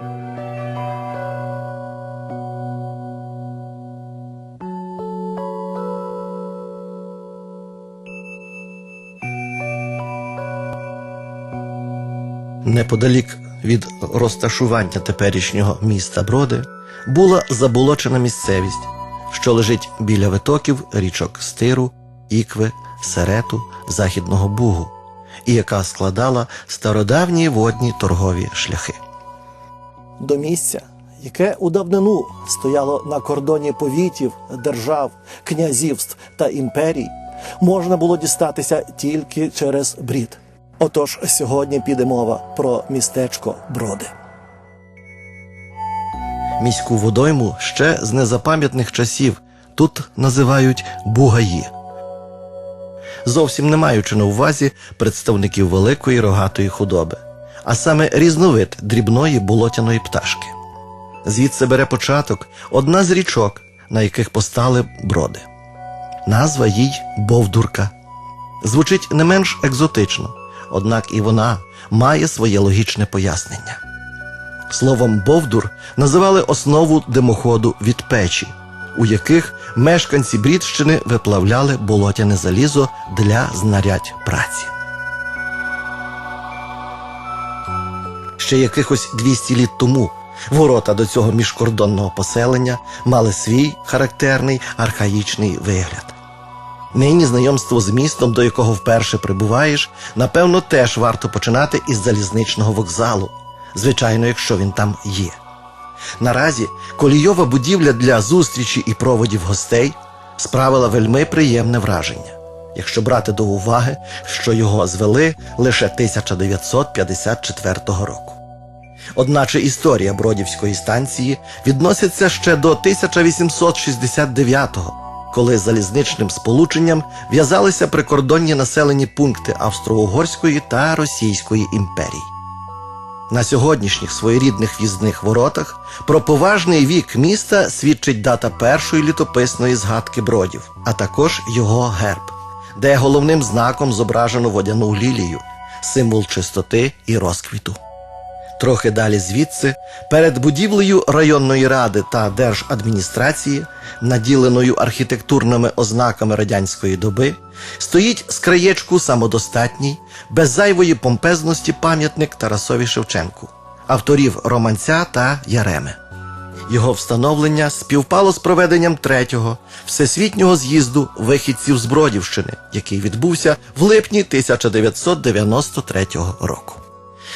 Неподалік від розташування теперішнього міста Броди була заболочена місцевість, що лежить біля витоків річок Стиру, Ікви, Серету, Західного Бугу, і яка складала стародавні водні торгові шляхи. До місця, яке у давнину стояло на кордоні повітів, держав, князівств та імперій, можна було дістатися тільки через брід. Отож, сьогодні піде мова про містечко Броди. Міську водойму ще з незапам'ятних часів тут називають Бугаї. Зовсім не маючи на увазі представників великої рогатої худоби, а саме різновид дрібної болотяної пташки. Звідси бере початок одна з річок, на яких постали броди. Назва їй Бовдурка. Звучить не менш екзотично, однак і вона має своє логічне пояснення. Словом Бовдур називали основу димоходу від печі, у яких мешканці Брідщини виплавляли болотяне залізо для знарядь праці. Ще якихось 200 літ тому ворота до цього міжкордонного поселення мали свій характерний архаїчний вигляд. Нині знайомство з містом, до якого вперше прибуваєш, напевно, теж варто починати із залізничного вокзалу, звичайно, якщо він там є. Наразі колійова будівля для зустрічі і проводів гостей справила вельми приємне враження, якщо брати до уваги, що його звели лише 1954 року. Одначе історія Бродівської станції відноситься ще до 1869-го, коли залізничним сполученням в'язалися прикордонні населені пункти Австро-Угорської та Російської імперій. На сьогоднішніх своєрідних в'їзних воротах про поважний вік міста свідчить дата першої літописної згадки бродів, а також його герб, де головним знаком зображено водяну лілію, символ чистоти і розквіту. Трохи далі звідси, перед будівлею районної ради та держадміністрації, наділеною архітектурними ознаками радянської доби, стоїть з краєчку самодостатній, без зайвої помпезності пам'ятник Тарасові Шевченку, авторів романця та Яреми. Його встановлення співпало з проведенням третього всесвітнього з'їзду вихідців з Бродівщини, який відбувся в липні 1993 року.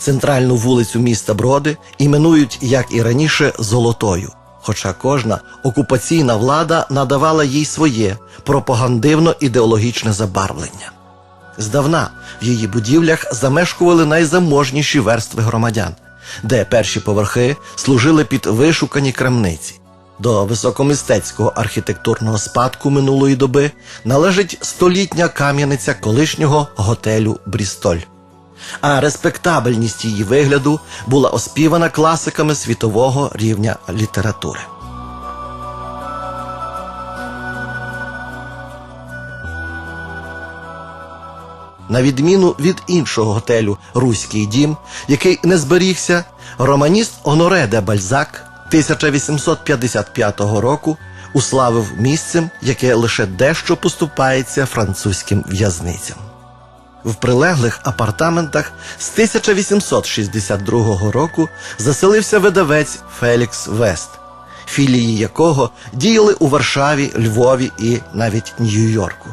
Центральну вулицю міста Броди іменують, як і раніше, Золотою. Хоча кожна окупаційна влада надавала їй своє пропагандивно-ідеологічне забарвлення. Здавна в її будівлях замешкували найзаможніші верстви громадян, де перші поверхи служили під вишукані крамниці. До високомистецького архітектурного спадку минулої доби належить столітня кам'яниця колишнього готелю Брістоль а респектабельність її вигляду була оспівана класиками світового рівня літератури. На відміну від іншого готелю Руський дім, який не зберігся, романіст Оноре де Бальзак 1855 року уславив місцем, яке лише дещо поступається французьким в'язницям. В прилеглих апартаментах з 1862 року заселився видавець Фелікс Вест, філії якого діяли у Варшаві, Львові і навіть Нью-Йорку.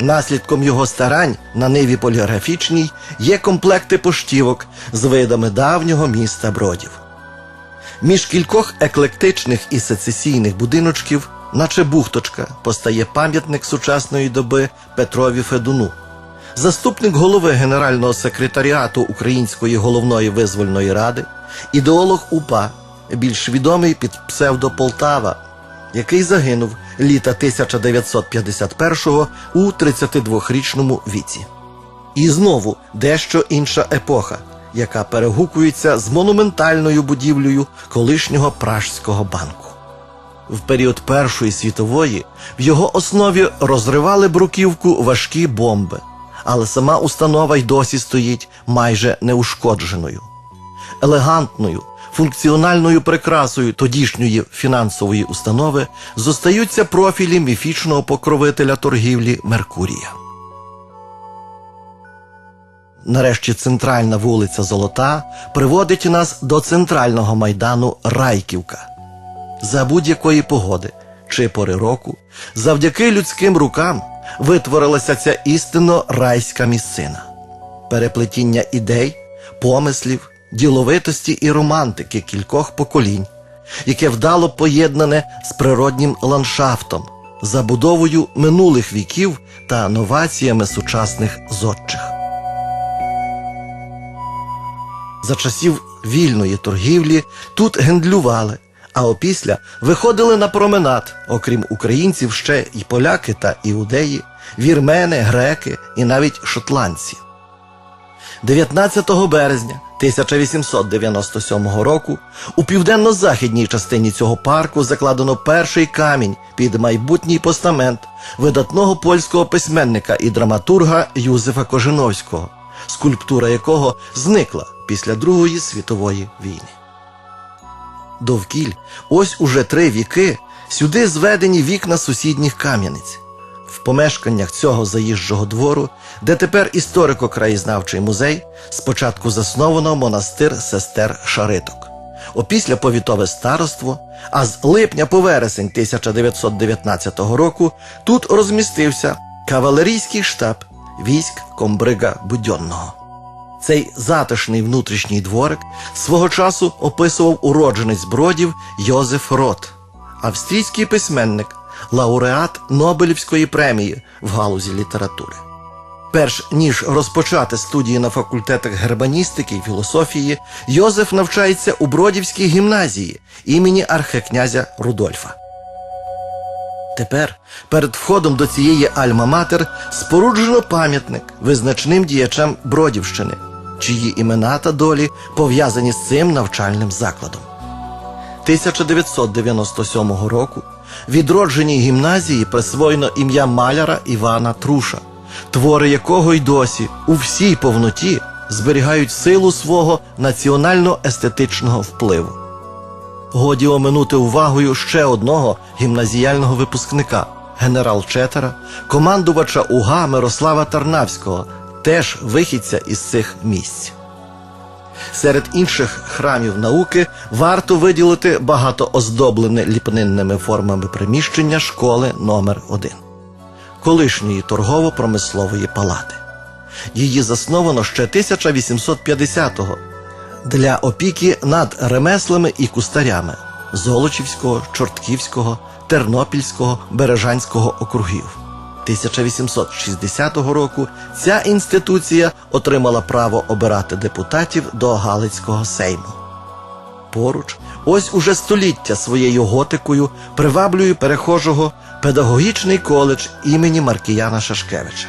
Наслідком його старань на ниві поліграфічній є комплекти поштівок з видами давнього міста Бродів. Між кількох еклектичних і сецесійних будиночків, наче бухточка, постає пам'ятник сучасної доби Петрові Федуну заступник голови Генерального секретаріату Української головної визвольної ради, ідеолог УПА, більш відомий під псевдо Полтава, який загинув літа 1951-го у 32-річному віці. І знову дещо інша епоха, яка перегукується з монументальною будівлею колишнього Пражського банку. В період Першої світової в його основі розривали бруківку важкі бомби але сама установа й досі стоїть майже неушкодженою. Елегантною, функціональною прикрасою тодішньої фінансової установи зостаються профілі міфічного покровителя торгівлі Меркурія. Нарешті центральна вулиця Золота приводить нас до центрального майдану Райківка. За будь-якої погоди чи пори року, завдяки людським рукам витворилася ця істинно райська місцина. Переплетіння ідей, помислів, діловитості і романтики кількох поколінь, яке вдало поєднане з природнім ландшафтом, забудовою минулих віків та новаціями сучасних зодчих. За часів вільної торгівлі тут гендлювали, а опісля виходили на променад, окрім українців, ще і поляки та іудеї, вірмени, греки і навіть шотландці. 19 березня 1897 року у південно-західній частині цього парку закладено перший камінь під майбутній постамент видатного польського письменника і драматурга Юзефа Кожиновського, скульптура якого зникла після Другої світової війни. Довкіль, ось уже три віки, сюди зведені вікна сусідніх кам'яниць. В помешканнях цього заїжджого двору, де тепер історико-краєзнавчий музей, спочатку засновано монастир сестер Шариток. Опісля повітове староство, а з липня по вересень 1919 року тут розмістився кавалерійський штаб військ комбрига Будьонного. Цей затишний внутрішній дворик свого часу описував уродженець бродів Йозеф Рот, австрійський письменник, лауреат Нобелівської премії в галузі літератури. Перш ніж розпочати студії на факультетах гербаністики і філософії, Йозеф навчається у Бродівській гімназії імені архекнязя Рудольфа. Тепер перед входом до цієї альма-матер споруджено пам'ятник визначним діячам Бродівщини, чиї імена та долі пов'язані з цим навчальним закладом. 1997 року відродженій гімназії присвоєно ім'я маляра Івана Труша, твори якого й досі у всій повноті зберігають силу свого національно-естетичного впливу. Годі оминути увагою ще одного гімназіального випускника генерал Четера, командувача УГА Мирослава Тарнавського, теж вихідця із цих місць. Серед інших храмів науки варто виділити багатооздоблене ліпнинними формами приміщення школи номер 1 колишньої торгово-промислової палати. Її засновано ще 1850-го для опіки над ремеслами і кустарями Золочівського, Чортківського, Тернопільського, Бережанського округів. 1860 року ця інституція отримала право обирати депутатів до Галицького сейму. Поруч, ось уже століття своєю готикою приваблює перехожого педагогічний коледж імені Маркіяна Шашкевича.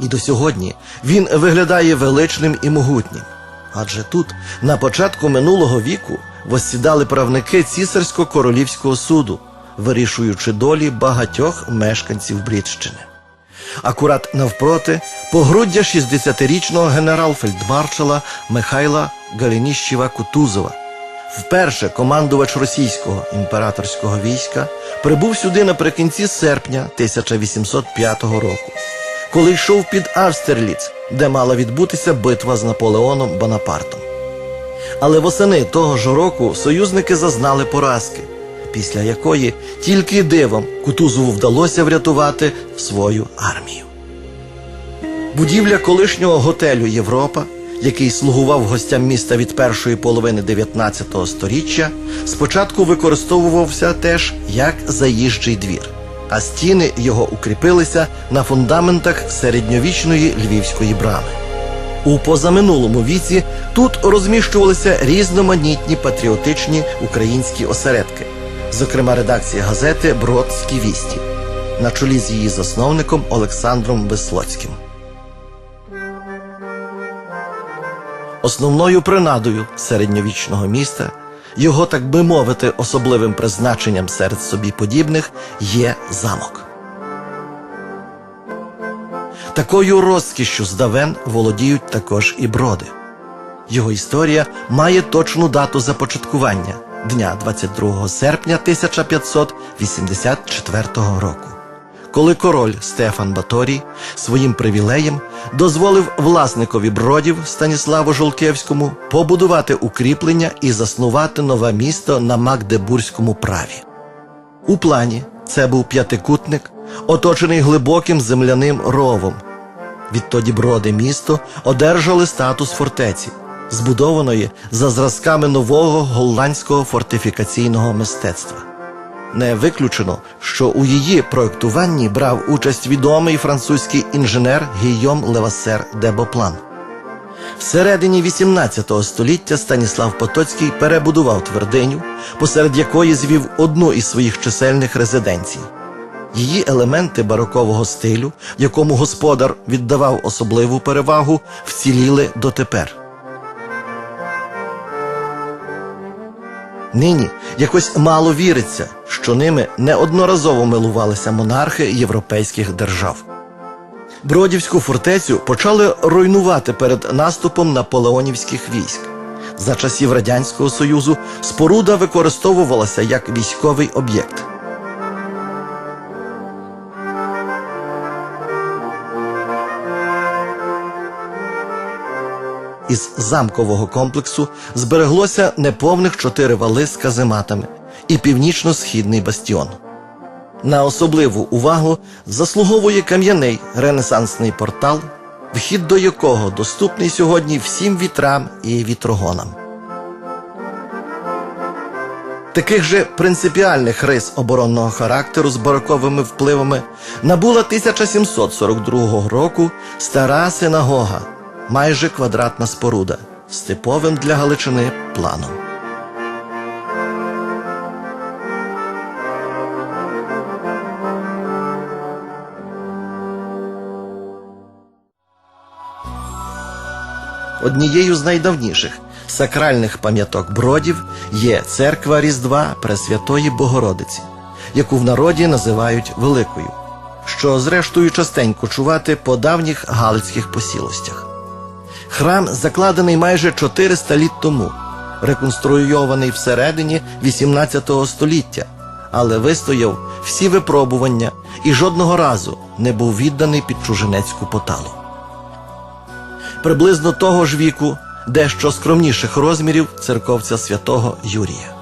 І до сьогодні він виглядає величним і могутнім. Адже тут, на початку минулого віку, воссідали правники цісарсько-королівського суду, вирішуючи долі багатьох мешканців Брідщини. Акурат навпроти погруддя 60-річного генерал-фельдмаршала Михайла Галініщева Кутузова. Вперше командувач російського імператорського війська прибув сюди наприкінці серпня 1805 року, коли йшов під Австерліц, де мала відбутися битва з Наполеоном Бонапартом. Але восени того ж року союзники зазнали поразки, після якої тільки дивом Кутузову вдалося врятувати свою армію. Будівля колишнього готелю Європа, який слугував гостям міста від першої половини 19 століття, спочатку використовувався теж як заїжджий двір, а стіни його укріпилися на фундаментах середньовічної львівської брами. У позаминулому віці тут розміщувалися різноманітні патріотичні українські осередки, зокрема редакція газети Бродські вісті на чолі з її засновником Олександром Веслоцьким. Основною принадою середньовічного міста, його, так би мовити, особливим призначенням серед собі подібних є замок. Такою розкішшю здавен володіють також і броди. Його історія має точну дату започаткування дня 22 серпня 1584 року, коли король Стефан Баторій своїм привілеєм дозволив власникові бродів Станіславу Жолкевському побудувати укріплення і заснувати нове місто на Магдебурзькому праві. У плані це був п'ятикутник, оточений глибоким земляним ровом. Відтоді броди місто одержали статус фортеці, збудованої за зразками нового голландського фортифікаційного мистецтва. Не виключено, що у її проектуванні брав участь відомий французький інженер Гійом Левасер де Боплан. Всередині XVIII століття Станіслав Потоцький перебудував твердиню, посеред якої звів одну із своїх чисельних резиденцій. Її елементи барокового стилю, якому господар віддавав особливу перевагу, вціліли дотепер. Нині якось мало віриться, що ними неодноразово милувалися монархи європейських держав. Бродівську фортецю почали руйнувати перед наступом наполеонівських військ. За часів Радянського Союзу споруда використовувалася як військовий об'єкт. Із замкового комплексу збереглося неповних чотири вали з казематами і північно-східний бастіон. На особливу увагу заслуговує кам'яний ренесансний портал, вхід до якого доступний сьогодні всім вітрам і вітрогонам. Таких же принципіальних рис оборонного характеру з бароковими впливами набула 1742 року стара синагога, майже квадратна споруда з типовим для Галичини планом. Однією з найдавніших сакральних пам'яток бродів є церква Різдва Пресвятої Богородиці, яку в народі називають Великою, що зрештою частенько чувати по давніх галицьких посілостях. Храм закладений майже 400 літ тому, реконструйований всередині 18 століття, але вистояв всі випробування і жодного разу не був відданий під чужинецьку поталу приблизно того ж віку, дещо скромніших розмірів церковця святого Юрія.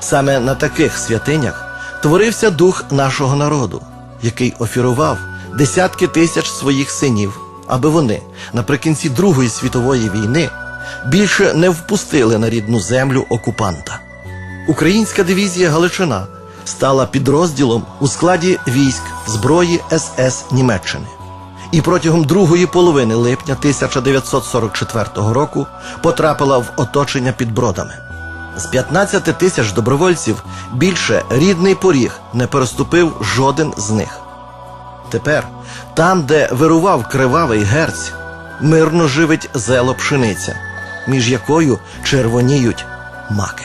Саме на таких святинях творився дух нашого народу, який офірував десятки тисяч своїх синів, аби вони наприкінці Другої світової війни більше не впустили на рідну землю окупанта. Українська дивізія Галичина стала підрозділом у складі військ зброї СС Німеччини і протягом другої половини липня 1944 року потрапила в оточення під бродами. З 15 тисяч добровольців більше рідний поріг не переступив жоден з них. Тепер, там, де вирував кривавий герць, мирно живить зело пшениця, між якою червоніють маки.